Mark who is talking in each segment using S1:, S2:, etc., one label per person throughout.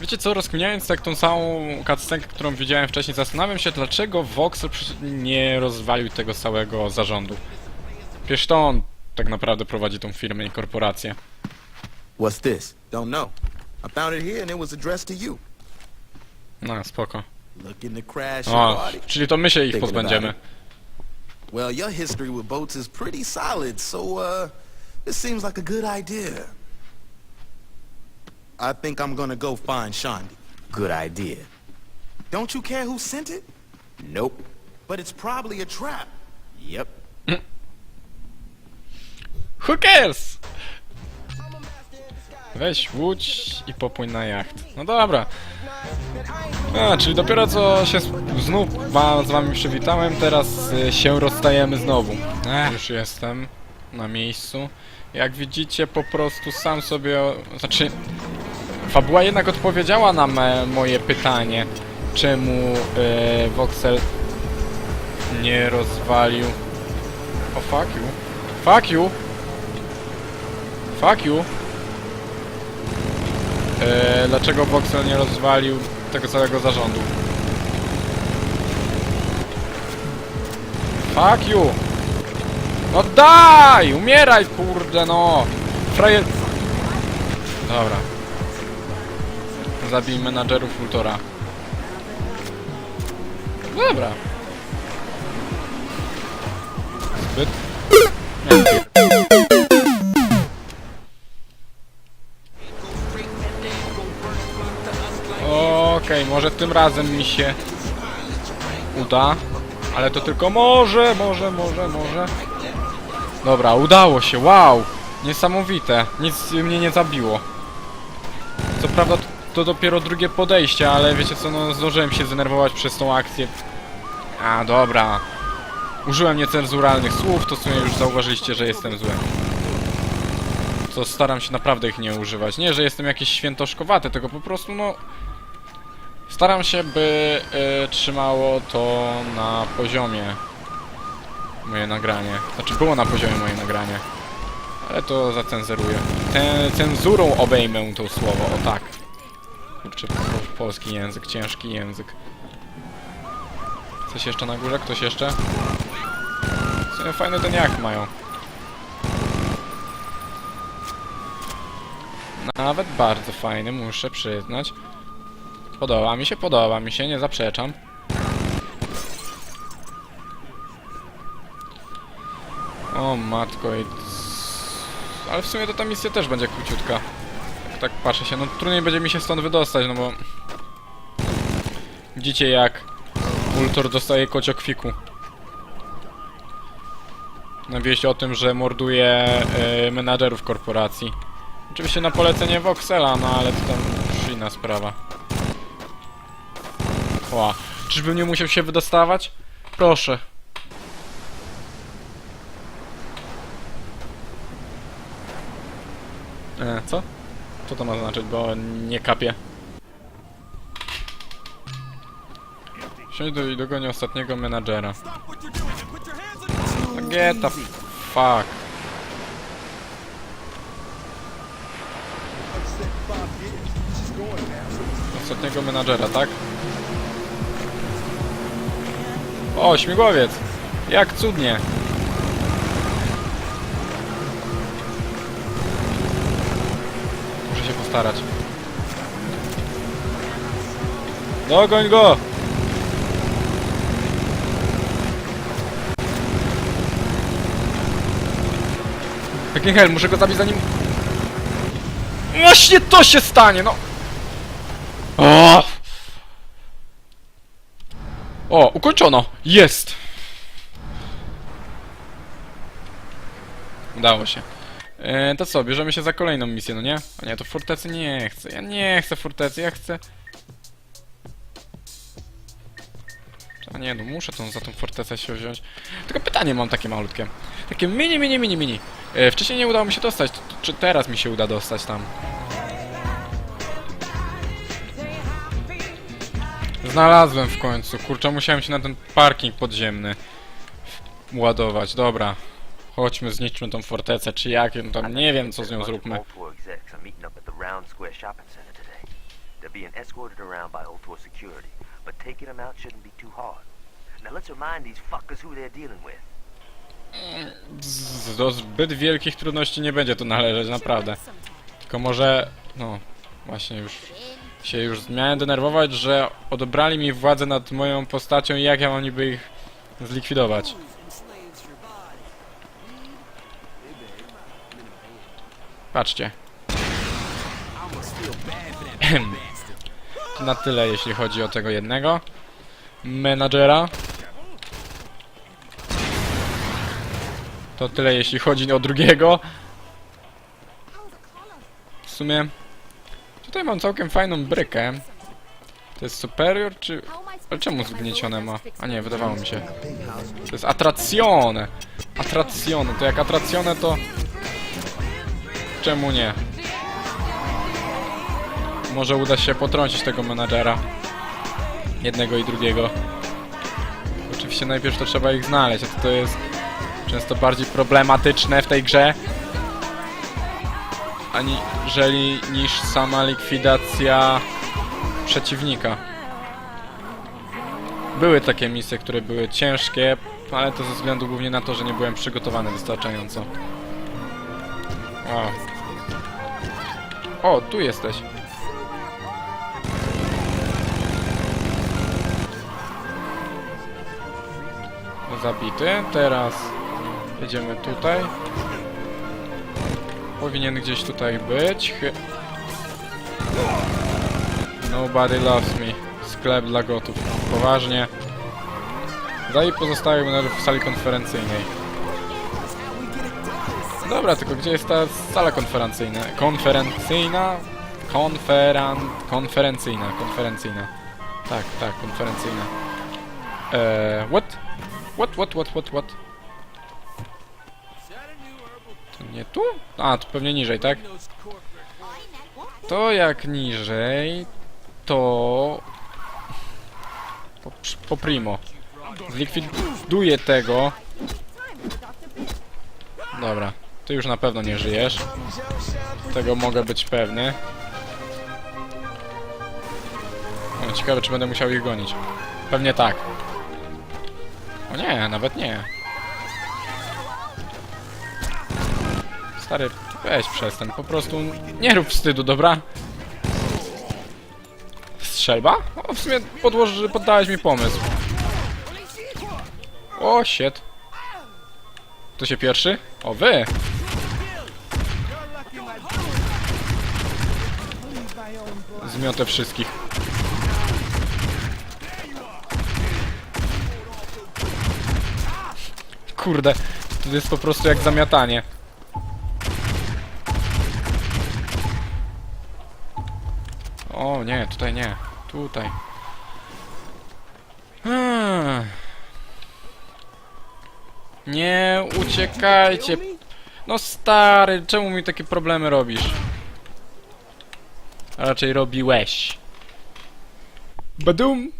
S1: Wiecie co, rozkminiając tak tą samą cutscenkę, którą widziałem wcześniej, zastanawiam się, dlaczego Voxel nie rozwalił tego całego zarządu. Przecież to on tak naprawdę prowadzi tą firmę i korporację.
S2: What's this?
S3: Don't know. I found it here and it was addressed to you.
S1: No, spoko.
S3: Crash
S1: O, czyli to my się ich pozbędziemy.
S3: Well, your history with boats is pretty solid, so, uh, this seems like a good idea. I think I'm gonna go find Shondi.
S2: Good idea.
S3: Don't you care who sent it?
S2: Nope.
S3: But it's probably a trap.
S2: Yep.
S1: Who cares? Weź łódź i popłyń na jacht. No dobra. A, czyli dopiero co się znów wa z wami przywitałem, teraz y, się rozstajemy znowu. Ech, już jestem na miejscu. Jak widzicie, po prostu sam sobie... O... Znaczy... Fabuła jednak odpowiedziała na moje pytanie, czemu y, Voxel nie rozwalił... O, fuck you. Fuck you! Fuck you! Eee, dlaczego Voxel nie rozwalił tego całego zarządu? Fuck you! No daj! Umieraj, kurde, no! Frajer... Dobra. Zabij menadżerów Ultora. Dobra. Zbyt... Okej, może tym razem mi się uda. Ale to tylko może, może, może, może. Dobra, udało się, wow! Niesamowite, nic mnie nie zabiło. Co prawda to, dopiero drugie podejście, ale wiecie co, no zdążyłem się zdenerwować przez tą akcję. A, dobra. Użyłem niecenzuralnych słów, to w sumie już zauważyliście, że jestem zły. To staram się naprawdę ich nie używać. Nie, że jestem jakiś świętoszkowaty, tylko po prostu, no... Staram się, by y, trzymało to na poziomie moje nagranie. Znaczy było na poziomie moje nagranie. Ale to zacenzeruję. Tę cenzurą obejmę to słowo, o tak. Kurczę, po, polski język, ciężki język. Coś jeszcze na górze? Ktoś jeszcze? W fajny ten jak mają. Nawet bardzo fajny, muszę przyznać. Podoba mi się, podoba mi się, nie zaprzeczam. O matko i... Ale w sumie to ta misja też będzie króciutka. Tak patrzę się, no trudniej będzie mi się stąd wydostać, no bo... Widzicie jak Ultor dostaje kociokwiku. Na wieść o tym, że morduje e, menadżerów korporacji. Oczywiście na polecenie Voxela, no ale to tam już inna sprawa. Ła. Czyżbym nie musiał się wydostawać? Proszę. E, co? Co to ma znaczyć, bo nie kapie. Siądź do i dogonię ostatniego menadżera. Get the fuck. Ostatniego menadżera, tak? O, śmigłowiec! Jak cudnie! Postarać. Dogoń go! Jaki hell, muszę go zabić zanim... Właśnie to się stanie, no! O! O, ukończono! Jest! Udało się. E, to co, bierzemy się za kolejną misję, no nie? A nie, to fortecy nie chcę. Ja nie chcę fortecy, ja chcę... A nie, no muszę tą, za tą fortecę się wziąć. Tylko pytanie mam takie malutkie. Takie mini, mini, mini, mini. E, wcześniej nie udało mi się dostać, to, czy teraz mi się uda dostać tam? Znalazłem w końcu. Kurczę, musiałem się na ten parking podziemny ładować. Dobra. Chodźmy, zniszczmy tą fortecę, czy jak, no tam nie wiem, co z nią zróbmy.
S4: They're being escorted around by Ultor security, but taking them out shouldn't be too hard. Now let's remind these fuckers who they're dealing with.
S1: Z- Do zbyt wielkich trudności nie będzie tu należeć, naprawdę. Tylko może, no, właśnie już się już miałem denerwować, że odebrali mi władzę nad moją postacią i jak ja mam niby ich zlikwidować. Patrzcie. Na tyle, jeśli chodzi o tego jednego menadżera. To tyle, jeśli chodzi o drugiego. W sumie tutaj mam całkiem fajną brykę. To jest superior, czy... Ale czemu zgniecione ma? A nie, wydawało mi się. To jest atracjone. Atracjone. To jak atracjone to... Czemu nie? Może uda się potrącić tego menadżera. Jednego i drugiego. Oczywiście najpierw to trzeba ich znaleźć, a to, to jest często bardziej problematyczne w tej grze aniżeli niż sama likwidacja przeciwnika. Były takie misje, które były ciężkie, ale to ze względu głównie na to, że nie byłem przygotowany wystarczająco. O, o tu jesteś. Zabity. Teraz jedziemy tutaj. Powinien gdzieś tutaj być. Nobody loves me. Sklep dla gotów. Poważnie. Daj pozostały w sali konferencyjnej. Dobra, tylko gdzie jest ta sala konferencyjna? Konferencyjna? Konferan... Konferencyjna, konferencyjna. Tak, tak, konferencyjna. Eee, what? What, what, what, what, what? To nie tu? A, to pewnie niżej, tak? To jak niżej, to... Po, po primo. Zlikwiduję tego. Dobra, ty już na pewno nie żyjesz. Tego mogę być pewny. O, ciekawe, czy będę musiał ich gonić. Pewnie tak. O nie, nawet nie. Stary, weź przestań, po prostu nie rób wstydu, dobra? Strzelba? O, w sumie podłoży, poddałeś mi pomysł. O, shit. To się pierwszy? O, wy! Zmiotę wszystkich. Kurde, to jest po prostu jak zamiatanie. O nie, tutaj nie. Tutaj. Hmm. Nie uciekajcie. No stary, czemu mi takie problemy robisz? A raczej robiłeś. Badum.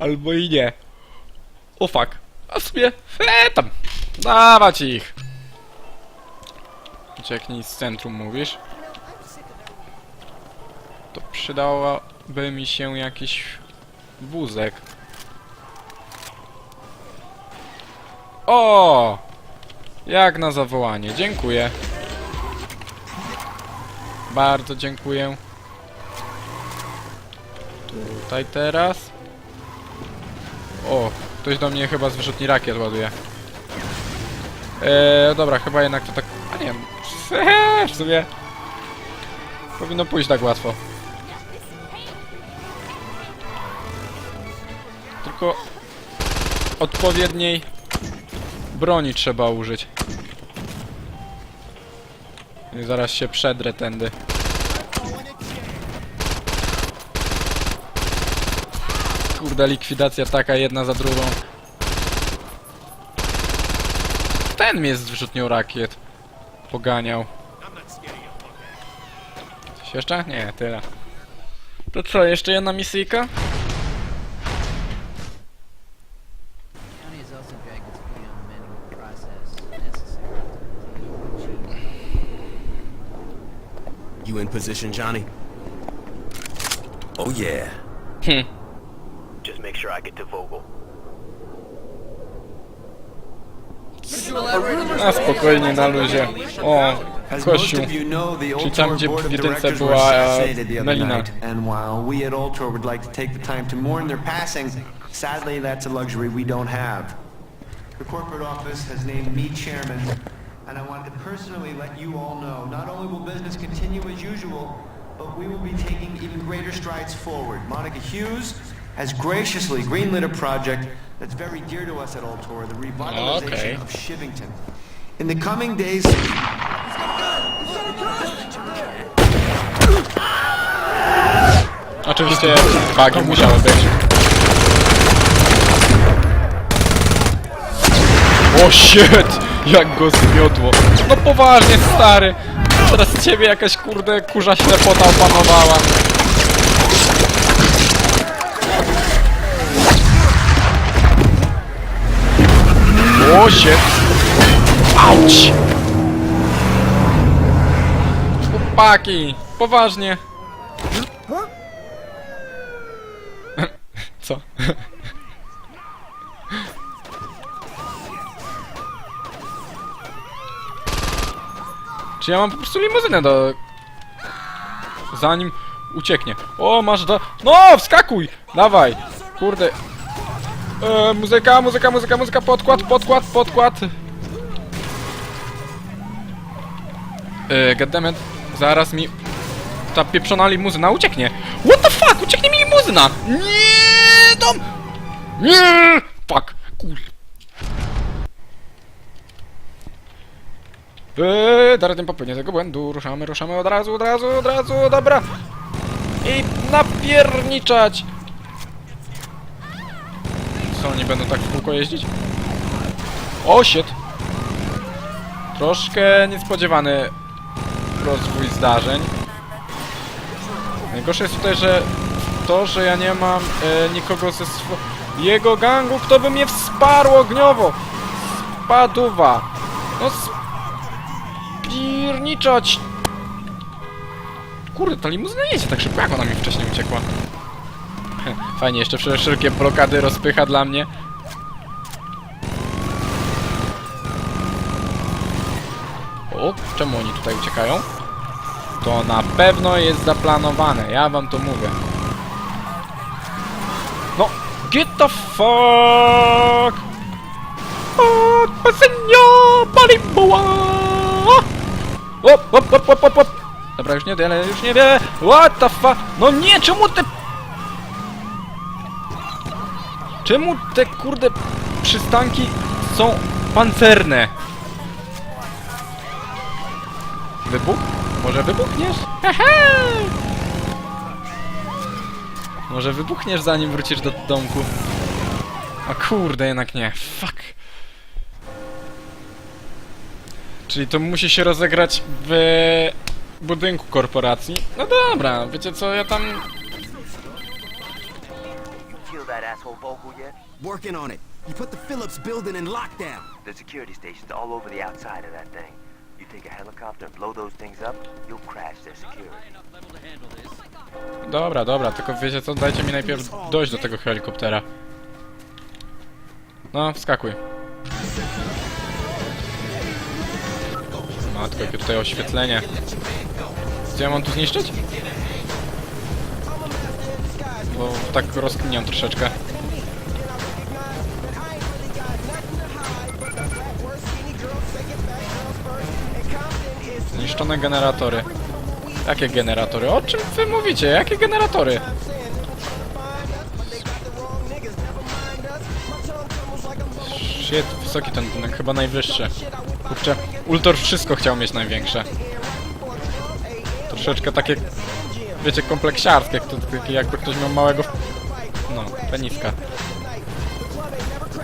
S1: Albo i nie. O fuck. A w sumie, e, tam. Dawać ich. Ucieknij z centrum, mówisz? To przydałoby mi się jakiś wózek. O! Jak na zawołanie. Dziękuję. Bardzo dziękuję. Tutaj teraz. O, ktoś do mnie chyba z wyrzutni rakiet ładuje. Eee, dobra, chyba jednak to tak... A nie wiem. w sumie... Powinno pójść tak łatwo. Tylko... Odpowiedniej... Broni trzeba użyć. Zaraz się przedrę tędy. Kurde, likwidacja taka jedna za drugą. Ten mnie z rakiet poganiał. Coś jeszcze? Nie, tyle. To co, jeszcze jedna misyjka?
S2: Position, Johnny? Oh yeah. Hmm.
S4: Just make sure I get to Vogel.
S1: A spokojnie, na luzie. O,
S5: As most
S1: kościół.
S5: of you know, the
S1: Czyli
S5: Old
S1: tam, gdzie
S5: Board
S1: w jedynce
S5: were
S1: była,
S5: the other
S1: Melina.
S5: night, and while we at Ultor would like to take the time to mourn their passing, sadly that's a luxury we don't have. The corporate office has named me chairman, and I wanted to personally let you all know, not only will business continue as usual, but we will be taking even greater strides forward. Monica Hughes has graciously greenlit a project that's very dear to us at Ultor, the revitalization
S1: Okay.
S5: of Shivington. In the coming days,
S1: Oczywiście bugi musiały być. O shit! Jak go zmiotło. No poważnie, stary. Teraz ciebie jakaś kurde kurza ślepota opanowała. O! Auć! Chłopaki! Poważnie! Co? Ja mam po prostu limuzynę do... Zanim ucieknie. O, masz do... No, wskakuj! Dawaj! Kurde. E, muzyka, muzyka, muzyka, muzyka, podkład, podkład, podkład. E, goddammit. Zaraz mi... Ta pieprzona limuzyna ucieknie. What the fuck? Ucieknie mi limuzyna! Nie, dom! Nie! Eee, teraz nie popełnię tego błędu. Ruszamy, ruszamy od razu, od razu, od razu, dobra. I napierniczać. Co, oni będą tak w kółko jeździć? O, shit. Troszkę niespodziewany rozwój zdarzeń. Najgorsze jest tutaj, że to, że ja nie mam e, nikogo ze swojego gangu, kto by mnie wsparł ogniowo. Spaduwa. No spierniczać. Kurde, ta limuzyna jedzie tak szybko, jak ona mi wcześniej uciekła. Fajnie, jeszcze wszel- wszelkie blokady rozpycha dla mnie. O, czemu oni tutaj uciekają? To na pewno jest zaplanowane, ja wam to mówię. No, get the fuck! O, pasenio, palimboa! Op, op, op, op, op, op! Dobra, już nie wiele, już nie wie. What the fuck? No nie, czemu te... Czemu te kurde przystanki są pancerne? Wybuch? Może wybuchniesz? Może wybuchniesz zanim wrócisz do domku. A kurde, jednak nie. Fuck. Czyli to musi się rozegrać w budynku korporacji. No dobra, wiecie co, ja tam...
S4: You kill that asshole Vogel yet?
S2: Working on it. You put the Phillips building in lockdown.
S4: The security station's all over the outside of that thing. You take a helicopter and blow those things up, you'll crash their security.
S1: Dobra, dobra, tylko wiecie co, dajcie mi najpierw dojść do tego helikoptera. No, wskakuj. Matko, jakie tutaj oświetlenie. Co ja mam tu zniszczyć? Bo tak rozkminiam troszeczkę. Zniszczone generatory. Jakie generatory? O czym wy mówicie? Jakie generatory? Shit, wysoki ten budynek, chyba najwyższy. Kurczę, Ultor wszystko chciał mieć największe. Troszeczkę takie, wiecie, kompleksiarskie, jak to, takie jakby ktoś miał małego, no, peniska.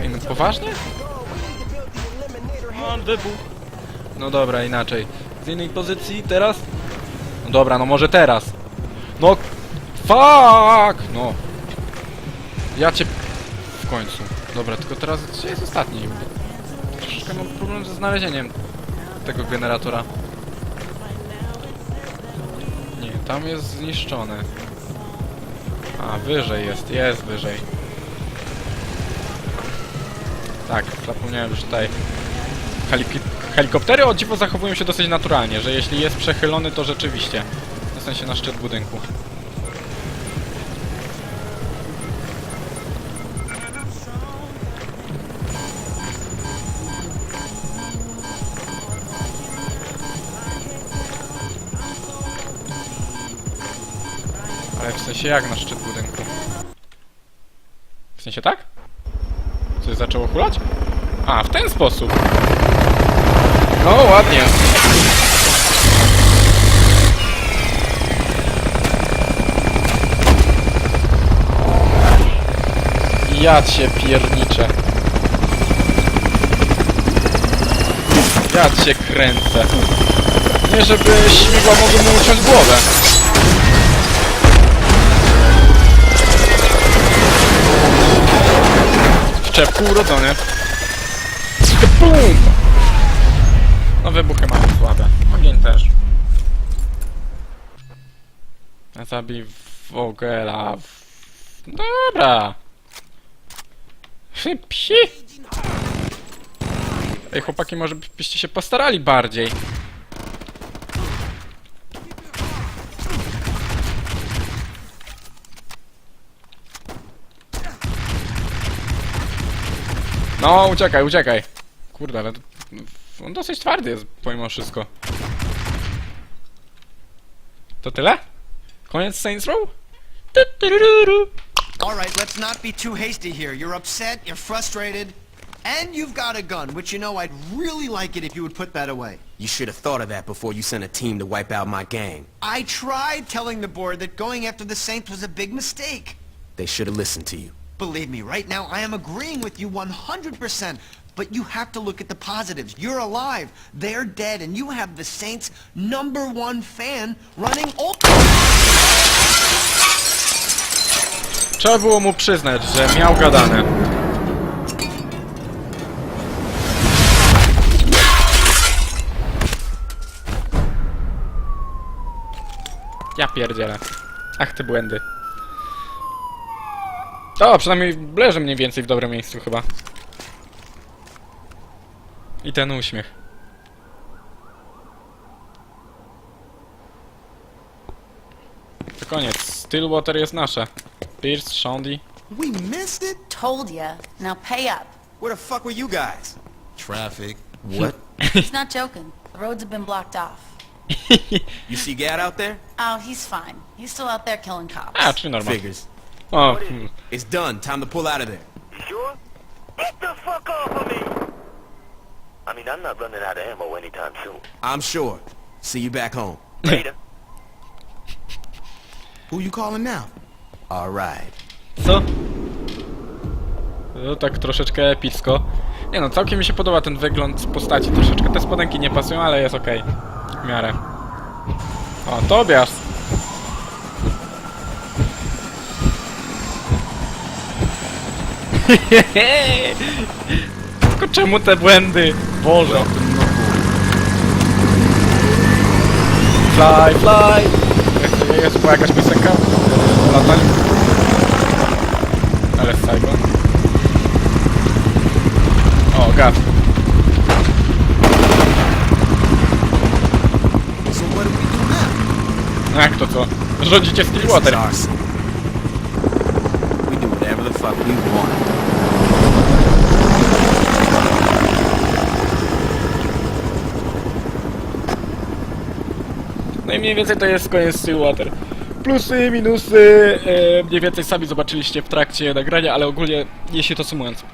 S1: Ej, no poważnie? Mam wybuch. No dobra, inaczej. Z innej pozycji teraz? No dobra, no może teraz. No, fuck! No. Ja cię... W końcu. Dobra, tylko teraz gdzie jest ostatni? Troszeczkę mam problem ze znalezieniem tego generatora. Nie, tam jest zniszczony. A, wyżej jest, jest wyżej. Tak, zapomniałem, że tutaj helikoptery o dziwo zachowują się dosyć naturalnie, że jeśli jest przechylony, to rzeczywiście. W sensie na szczyt budynku. W sensie jak na szczyt budynku? W sensie tak? Coś zaczęło hulać? A, w ten sposób. No, ładnie. Ja cię pierniczę. Ja cię kręcę. Nie żeby śmigła mogły mu uciąć głowę. Czepku urodzony. Bum! No wybuchy mamy słabe. Ogień też. Zabij Vogela. Dobra. Psi. Ej, chłopaki, może byście się postarali bardziej. No, uciekaj, uciekaj. Kurde, ale... to- On dosyć twardy jest, pomimo wszystko. To tyle? Koniec Saints Row?
S5: All right, let's not be too hasty here. You're upset, you're frustrated, and you've got a gun, which you know I'd really like it if you would put that away.
S2: You should have thought of that before you sent a team to wipe out my gang.
S5: I tried telling the board that going after the Saints was a big mistake.
S2: They should have listened to you.
S5: Believe me, right now I am agreeing with you 100%. But you have to look at the positives. You're alive, they're dead, and you have the Saints' number one fan running all...
S1: Trzeba było mu przyznać, że miał gadane. Ja pierdzielę. Ach, te błędy. O, przynajmniej leży mniej więcej w dobrym miejscu chyba. I ten uśmiech. To koniec. Stillwater jest nasze. Pierce, Shandy.
S2: We missed it?
S6: Told ya. Now pay up.
S2: Where the fuck were you guys?
S3: Traffic.
S2: What?
S6: He's not joking. The roads have been blocked off.
S2: you see Gad out there?
S6: Oh, he's fine. He's still out there killing cops.
S1: A, czyli normal.
S2: Figures.
S1: O, hmm.
S2: It's done. Time to pull out of there.
S4: You sure? Get the fuck off of me! I mean, I'm not running out of ammo anytime soon.
S2: I'm sure. See you back home.
S4: Later.
S2: Who you calling now? All right.
S1: Co? No tak troszeczkę epicko. Nie no, całkiem mi się podoba ten wygląd postaci troszeczkę. Te spodenki nie pasują, ale jest okej. W miarę. O, Tobiasz! Tylko czemu te błędy? Boże! Fly, fly! Jest, jest była jakaś piosenka? Latań? Ale Saigon. O, gad. No jak to co? Rządzicie Stillwater.
S2: We do whatever the fuck we want.
S1: Mniej więcej to jest koniec Stillwater. Plusy, minusy, e, mniej więcej sami zobaczyliście w trakcie nagrania, ale ogólnie, jeśli to sumując.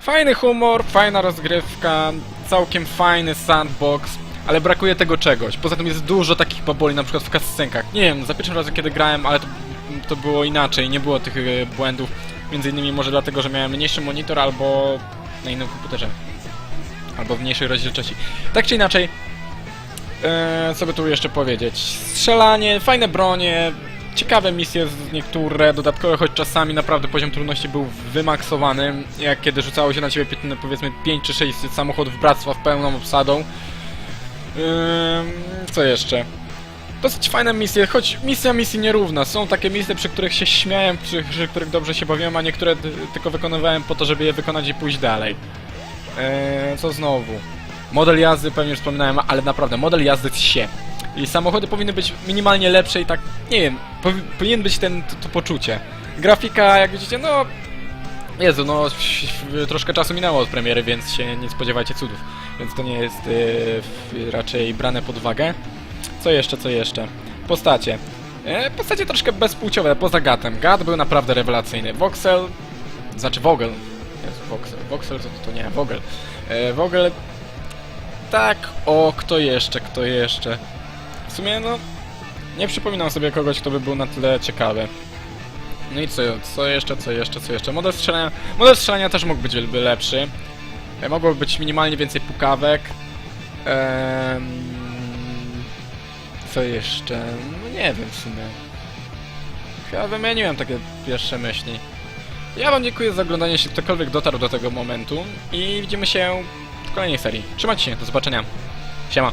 S1: Fajny humor, fajna rozgrywka, całkiem fajny sandbox, ale brakuje tego czegoś. Poza tym jest dużo takich baboli, na przykład w cutscenkach. Nie wiem, za pierwszym razem kiedy grałem, ale to, to było inaczej, nie było tych e, błędów. Między innymi może dlatego, że miałem mniejszy monitor albo na innym komputerze. Albo w mniejszej rozdzielczości. Tak czy inaczej, Eee, co by tu jeszcze powiedzieć? Strzelanie, fajne bronie, ciekawe misje niektóre, dodatkowe, choć czasami naprawdę poziom trudności był wymaksowany, jak kiedy rzucało się na ciebie powiedzmy 5 czy 6 samochodów bractwa w pełną obsadą. Eee, co jeszcze? Dosyć fajne misje, choć misja misji nierówna. Są takie misje, przy których się śmiałem, przy, przy których dobrze się bawiłem, a niektóre tylko wykonywałem po to, żeby je wykonać i pójść dalej. Eee, co znowu? Model jazdy pewnie już wspominałem, ale naprawdę, model jazdy się. I samochody powinny być minimalnie lepsze i tak, nie wiem, powi- powinien być ten, to, to poczucie. Grafika, jak widzicie, no... Jezu, no troszkę czasu minęło od premiery, więc się nie spodziewajcie cudów. Więc to nie jest w- raczej brane pod uwagę. Co jeszcze, co jeszcze? Postacie. E, postacie troszkę bezpłciowe, poza Gatem. Gat był naprawdę rewelacyjny. Voxel, znaczy Vogel. Jest Voxel. Voxel to, to nie, Vogel. E, Vogel... Tak, o, kto jeszcze, kto jeszcze? W sumie, no... Nie przypominam sobie kogoś, kto by był na tyle ciekawy. No i co, co jeszcze, co jeszcze, co jeszcze? Model strzelania, model strzelania też mógł być by lepszy. E, Mogło być minimalnie więcej pukawek. Ehm, co jeszcze? No nie wiem w sumie. Chyba wymieniłem takie pierwsze myśli. Ja wam dziękuję za oglądanie, jeśli ktokolwiek dotarł do tego momentu i widzimy się w kolejnej serii. Trzymajcie się, do zobaczenia. Siema.